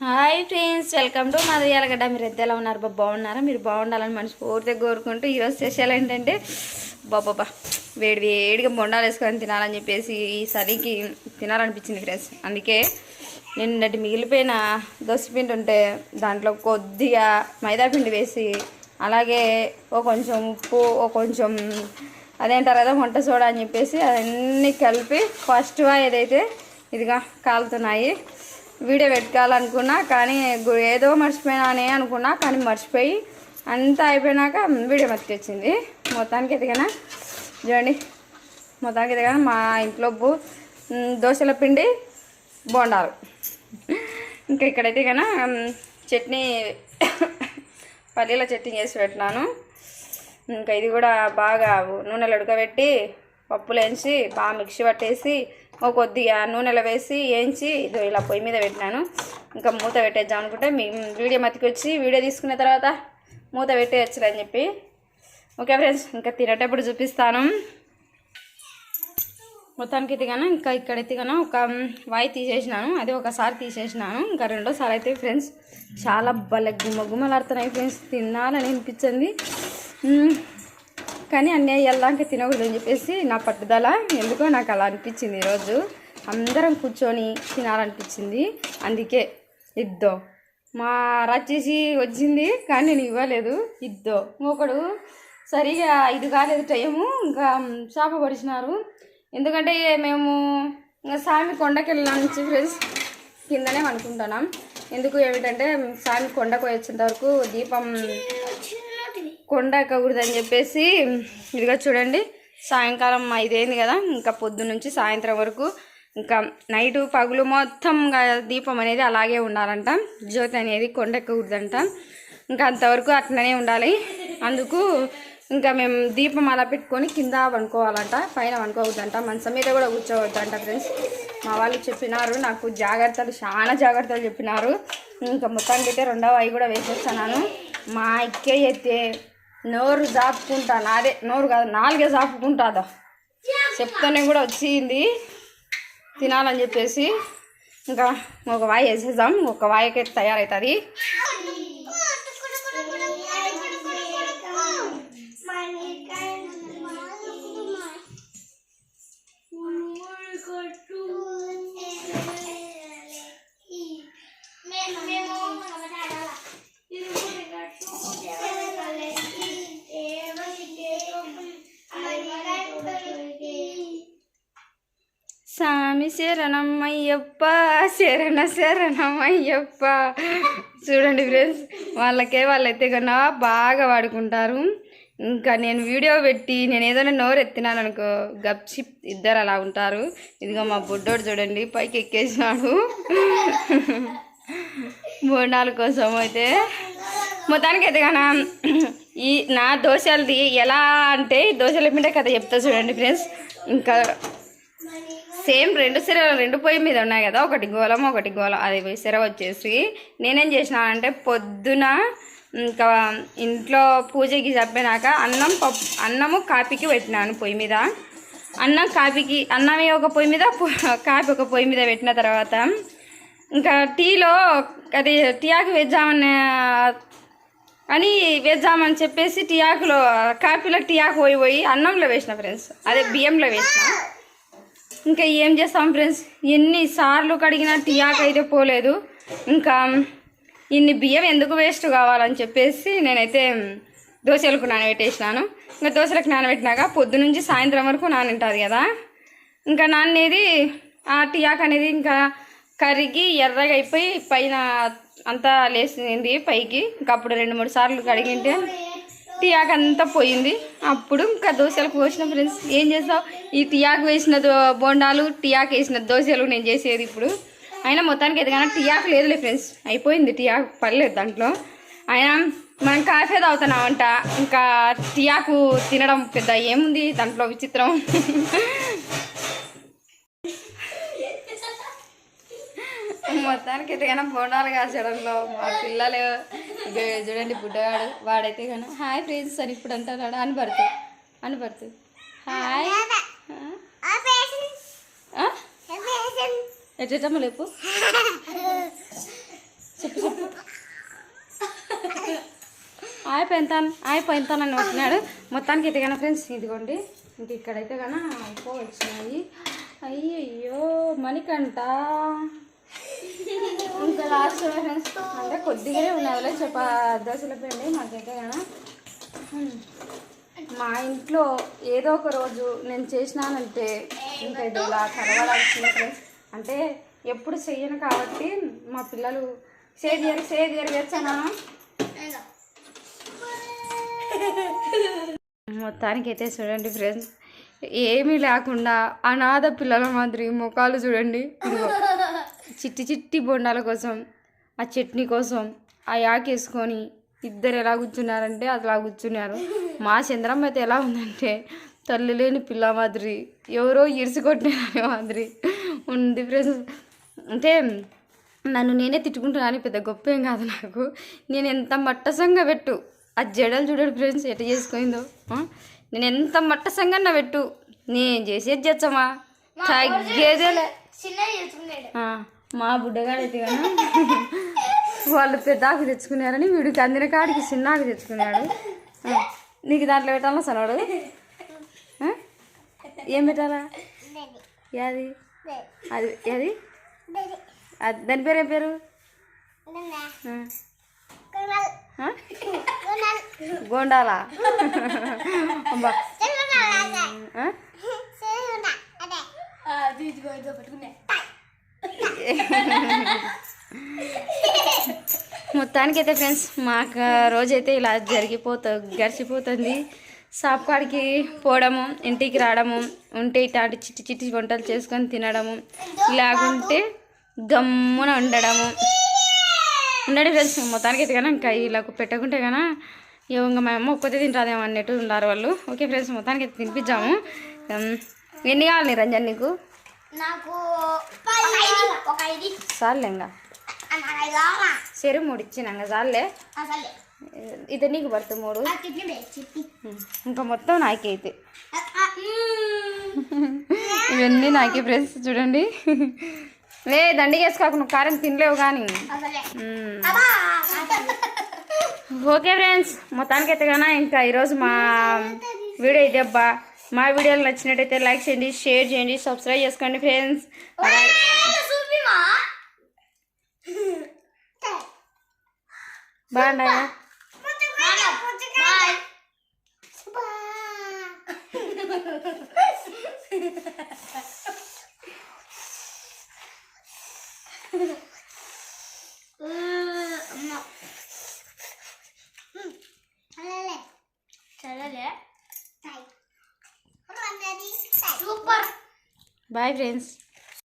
Hi friends welcome to మాది ఎలగడ్డ మీరు ఎంత ఎలా ఉన్నారు? బాబా బాగున్నారా? మీరు బాగుండాలని మనస్ఫూర్తిగా కోరుకుంటూ ఈరోజు స్పెషల్ ఏంటంటే బాబా వేడి వేడిగా బొండాలు వేసుకొని తినాలని చెప్పేసి ఈ చలికి తినాలనిపించింది ఫ్రెండ్స్. అందుకే నిన్నటి మిగిలిపోయిన దోశపిండి ఉంటే దాంట్లో కొద్దిగా మైదాపిండి వేసి అలాగే ఓ కొంచెం ఉప్పు ఓ కొంచెం అదేంటారు కదా వంట సోడా అని చెప్పేసి అవన్నీ కలిపి ఫస్ట్గా ఏదైతే ఇదిగా కాలుతున్నాయి వీడియో పెట్టుకోవాలనుకున్నా కానీ ఏదో మర్చిపోయినానే అనుకున్నా కానీ మర్చిపోయి అంతా అయిపోయినాక వీడియో మతికొచ్చింది మొత్తానికి ఎదిగినా? చూడండి. మొత్తానికి ఎదిగినా? మా ఇంట్లో బు దోశల పిండి బోండాలు. ఇంకా ఇక్కడైతే కన్నా చట్నీ పల్లీల చట్నీ చేసి పెట్టినాను ఇంకా ఇది కూడా బాగా నూనెలు ఉడకబెట్టి పప్పులు వేసి బాగా మిక్సీ పట్టేసి ఒక కొద్దిగా నూనెలో వేసి వేయించి ఇదో ఇలా పొయ్యి మీద పెట్టినాను. ఇంకా మూత పెట్టేద్దాం అనుకుంటే మీ వీడియో మతికి వచ్చి వీడియో తీసుకున్న తర్వాత మూత పెట్టేయచ్చులని చెప్పి. ఓకే ఫ్రెండ్స్ ఇంకా తినేటప్పుడు చూపిస్తాను. మొత్తానికి ఎత్తిగాను ఇంకా ఇక్కడ ఎత్తిగాను ఒక వాయి తీసేసినాను. అది ఒకసారి తీసేసినాను. ఇంకా రెండోసారి అయితే ఫ్రెండ్స్ చాలా భలే గుమ్మ గుమ్మలాడుతున్నాయి ఫ్రెండ్స్. తినాలని అనిపించింది. కానీ అన్నీ వెళ్ళాక తినకూడదు అని చెప్పేసి నా పట్టుదల ఎందుకో నాకు అలా అనిపించింది ఈరోజు అందరం కూర్చొని తినాలనిపించింది. అందుకే ఇద్దో. మా రచ్చేసి వచ్చింది కానీ నేను ఇవ్వలేదు. ఇద్దో. ఒకడు సరిగా ఇది కాలేదు టైము ఇంకా చేప పడిచినారు. ఎందుకంటే మేము ఇంకా సామి కొండకి వెళ్ళాం నుంచి ఫ్రెండ్స్ కిందనే అనుకుంటున్నాం. ఎందుకు ఏమిటంటే సామి కొండకు వచ్చేంత వరకు దీపం కొండ ఎక్కకూడదని చెప్పేసి ఇదిగా చూడండి సాయంకాలం ఐదైంది కదా ఇంకా పొద్దు నుంచి సాయంత్రం వరకు ఇంకా నైట్ పగులు మొత్తం దీపం అనేది అలాగే ఉండాలంట. జ్యోతి అనేది కొండ ఎక్కకూడదంట. ఇంకా అంతవరకు అట్లనే ఉండాలి. అందుకు ఇంకా మేము దీపం అలా పెట్టుకొని కింద వండుకోవాలంట పైన వండుకోవద్దంట మంచం మీద కూడా కూర్చోవద్దంట ఫ్రెండ్స్ మా వాళ్ళు చెప్పినారు నాకు జాగ్రత్తలు చాలా జాగ్రత్తలు చెప్పినారు. ఇంకా మొత్తానికి అయితే రెండవ అవి కూడా వేసేస్తున్నాను. మా ఇక్కే అయితే నోరు జాపుకుంటా నాదే నోరు కాదు నాలుగే జాపుకుంటాదా? చెప్తానే కూడా వచ్చింది. తినాలని చెప్పేసి. ఇంకా ఒక వాయి వేసేద్దాం ఒక వాయికి అయితే తయారవుతుంది శరణం అయ్యప్ప శరణ శరణం అయ్యప్ప చూడండి ఫ్రెండ్స్ వాళ్ళకే వాళ్ళైతే కన్నా బాగా వాడుకుంటారు. ఇంకా నేను వీడియో పెట్టి నేను ఏదైనా నోరు ఎత్తినాను అనుకో గప్చిప్ ఇద్దరు అలా ఉంటారు. ఇదిగో మా బుడ్డోడు చూడండి పైకి ఎక్కేసినాడు. బోండాల కోసం అయితే మొత్తానికి అయితే కన్నా ఈ నా దోశలది ఎలా అంటే దోశల పిండే కథ చెప్తా చూడండి ఫ్రెండ్స్ ఇంకా సేమ్ రెండు సిరలు రెండు పొయ్యి మీద ఉన్నాయి కదా ఒకటి గోళం ఒకటి గోళం. అది సిర వచ్చేసి నేనేం చేసినానంటే పొద్దున ఇంకా ఇంట్లో పూజకి చెప్పినాక అన్నం పప్పు అన్నము కాపీకి పెట్టినాను పొయ్యి మీద. అన్నం కాపీకి అన్నమే ఒక పొయ్యి మీద కాపీ ఒక పొయ్యి మీద పెట్టిన తర్వాత ఇంకా టీలో అది టీ ఆకు వేద్దామని అని వేద్దామని చెప్పేసి టీ ఆకులో కాపీలో టీ ఆకు పోయి పోయి అన్నంలో వేసిన ఫ్రెండ్స్. అదే బియ్యంలో వేసిన. ఇంకా ఏం చేస్తాం ఫ్రెండ్స్? ఎన్నిసార్లు కడిగినా టీయాక్ అయితే పోలేదు. ఇంకా ఇన్ని బియ్యం ఎందుకు వేస్ట్ కావాలని చెప్పేసి నేనైతే దోశలకు నానబెట్టేసినాను. ఇంకా దోశలకు నానబెట్టినాక పొద్దు నుంచి సాయంత్రం వరకు నానింటుంది కదా. ఇంకా నానేది ఆ టీ అనేది ఇంకా కరిగి ఎర్రగా అయిపోయి పైన అంతా లేచింది పైకి. ఇంకా అప్పుడు రెండు మూడు సార్లు కడిగింటే టీ అంతా పోయింది. అప్పుడు ఇంకా దోశలకు పోసిన ఫ్రెండ్స్ ఏం చేసావు? ఈ టీ వేసిన బోండాలు టీయాకు వేసిన దోశలు నేను చేసేది ఇప్పుడు. అయినా మొత్తానికి ఎదగానే టీ లేదులే ఫ్రెండ్స్ అయిపోయింది టీయాకు పర్లేదు దాంట్లో. అయినా మనం కాఫీ తాగుతున్నామంట. ఇంకా టీయాకు తినడం పెద్ద ఏముంది? దాంట్లో విచిత్రం. మొత్తానికి అయితే బోండాలు కాల్చడంలో మా పిల్లలు చూడండి బుడ్డగాడు వాడైతే కానీ హాయ్ ఫ్రెండ్స్ అని ఇప్పుడు అంటున్నాడు అని పడుతు అని పడుతు హాయ్. ఎట్టమ్మ లేపు? చెప్పు చెప్పు. హాయ్ పెంతాను హాయ్ పెంతాను అని వస్తున్నాడు మొత్తానికి అయితే కానీ ఫ్రెండ్స్ ఇదిగోండి ఇంక ఇక్కడైతే కానీ అయిపో వచ్చినాయి అయ్యయ్యో మణికంట ఇంకా లాస్ట్ ఫ్రెండ్స్ అంటే కొద్దిగానే ఉన్నాయి. చెప్ప దోశల పిండి మాకైతే కానీ మా ఇంట్లో ఏదో ఒక రోజు నేను చేసినానంటే ఇంకా ఇది ఇలా కలవాల్సింది ఫ్రెండ్స్ అంటే ఎప్పుడు చెయ్యను కాబట్టి మా పిల్లలు సేవ్ చేయరు సేవ్ చేయరు మొత్తానికి అయితే చూడండి ఫ్రెండ్స్ ఏమీ లేకుండా అనాథ పిల్లల మాదిరి ముఖాలు చూడండి. ఇదిగో. చిట్టి చిట్టి బొండాల కోసం ఆ చట్నీ కోసం ఆ యాకేసుకొని ఇద్దరు ఎలా కూర్చున్నారంటే అలా కూర్చున్నారు. మా చంద్రమ్మ అయితే ఎలా ఉందంటే తల్లి లేని పిల్ల మాదిరి ఎవరో ఇరుసుకొట్టిన మాదిరి ఉంది ఫ్రెండ్స్ అంటే నన్ను నేనే తిట్టుకుంటున్నాను పెద్ద గొప్ప ఏం కాదు నాకు. నేను ఎంత మట్టసంగా పెట్టు ఆ జడలు చూడండి ఫ్రెండ్స్ ఎట్ట చేసుకుందో? నేను ఎంత మట్టసంగా నా పెట్టు నేను చేసేది చేచ్చమా తగ్గేదేలే. మా బుడ్డగాడైతే కానీ వాళ్ళు పెద్ద ఆకు తెచ్చుకున్నారని వీడికి అందిన కాడికి చిన్న ఆకు తెచ్చుకున్నాడు నీకు దాంట్లో పెట్టాలా సనోడు ఆ? ఏం పెట్టాలా? యాది? అది అది అది- దాని పేరు ఏం పేరు? గోండాలా? అబ్బా. మొత్తానికైతే మొత్తానికి అయితే ఫ్రెండ్స్ మాకు రోజైతే ఇలా జరిగిపోతు గడిచిపోతుంది. షాప్ కాడికి పోవడము ఇంటికి రావడము ఉంటే ఇట్లాంటి చిట్టి చిట్టి వంటలు చేసుకొని తినడము ఇలాగుంటే గమ్మున ఉండడము. ఉండడం ఫ్రెండ్స్ మొత్తానికి అయితే కానీ ఇంకా ఇలా పెట్టకుంటే కనుక ఇంకా మా అమ్మ ఒక్కతే తింటాదేమో అన్నట్టు ఉన్నారు వాళ్ళు. ఓకే ఫ్రెండ్స్ మొత్తానికి అయితే తినిపించాము ఎన్ని కావాలి రంజన్ నీకు? నాకు ఒక చాలే ఇంకా సరే మూడు ఇచ్చినాక చాలే ఇది నీకు పడుతుంది మూడు. ఇంకా మొత్తం నాకే అయితే. ఇవన్నీ నాకే ఫ్రెండ్స్ చూడండి. లే దండిగా వేసుకోక నువ్వు కారం తినలేవు కానీ. ఓకే ఫ్రెండ్స్ మొత్తానికి అయితే కన్నా ఇంకా ఈరోజు మా వీడియో అయితే అబ్బా. మా వీడియోలు నచ్చినట్టయితే లైక్ చేయండి షేర్ చేయండి సబ్స్క్రైబ్ చేసుకోండి ఫ్రెండ్స్ చూపిమా బాగుండా బాయ్ బాయ్ ఫ్రెండ్స్